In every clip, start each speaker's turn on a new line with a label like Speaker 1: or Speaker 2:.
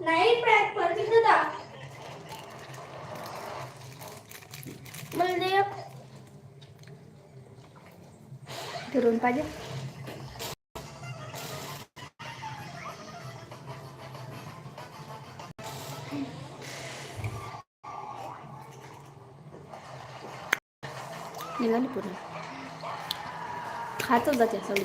Speaker 1: नाही प्रॅक परफेक्ट होता.
Speaker 2: फिरून पाहिजे. निघाली पूर्ण. खातच जाते सगळी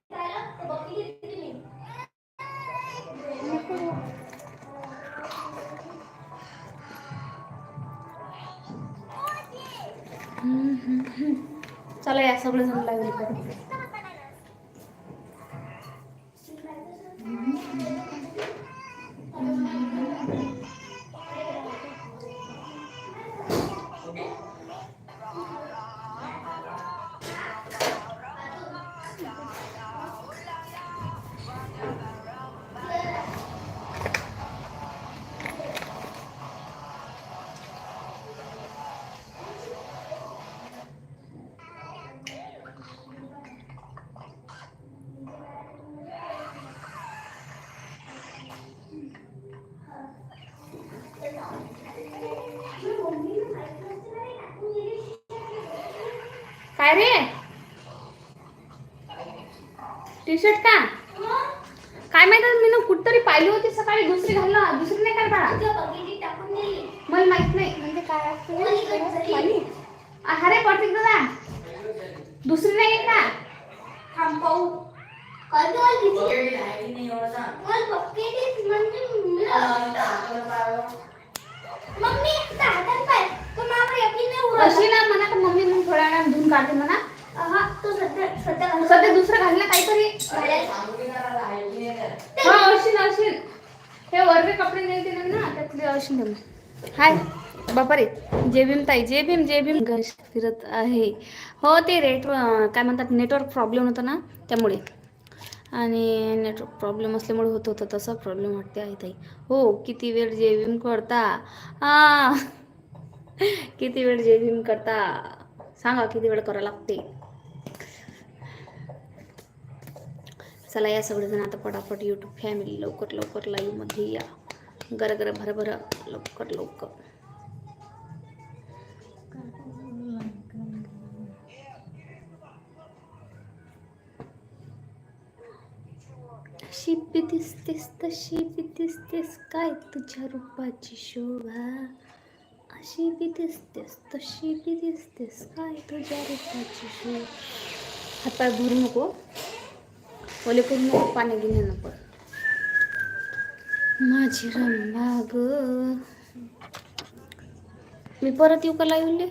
Speaker 2: चला या सगळं जण लागले करू. काय रे टी शर्ट का काय माहिती मी ना कुठतरी पाहिली होती सकाळी दुसरी घालणं दुसरी नाही काय बाळा
Speaker 1: दिली.
Speaker 2: मला माहीत नाही म्हणजे काय? अरे पडते दादा दुसरी नाही का
Speaker 1: थांब पाहू. मम्मी.
Speaker 2: अशी ना काढते म्हणा.
Speaker 1: हा, तो सध्या सध्या घालून-
Speaker 2: सध्या दुसरं काहीतरी. हा अशीन अशीन हे वरवे कपडे ना त्यातले अशीन हाय. बापा रे. जय भीम ताई जय भीम जय भीम. घर फिरत आहे. हो ते रेट काय म्हणतात नेटवर्क प्रॉब्लेम होता ना त्यामुळे. आणि नेटवर्क प्रॉब्लेम असल्यामुळे होत होतं तसं प्रॉब्लेम वाटते आहे ताई. हो किती वेळ जय भीम करता. किती वेळ जय भीम करता. सांगा किती वेळ करावं लागते. चला या सगळेजण आता पटापट यूट्यूब फॅमिली लवकर लवकर लाईव्हमध्ये या. गर गर भर भर लवकर. लवकर शिपी दिसतेस तशी दिसतेस काय तुझ्या रूपाची शोभा. अशी बी दिसतेस तशी बी दिसतेस काय तुझ्या रूपाची शोभा हातपाय भरू नको ओले करू नको पाणी घेणे नको माझी रंबा ग मी परत येऊ का लाईव्हले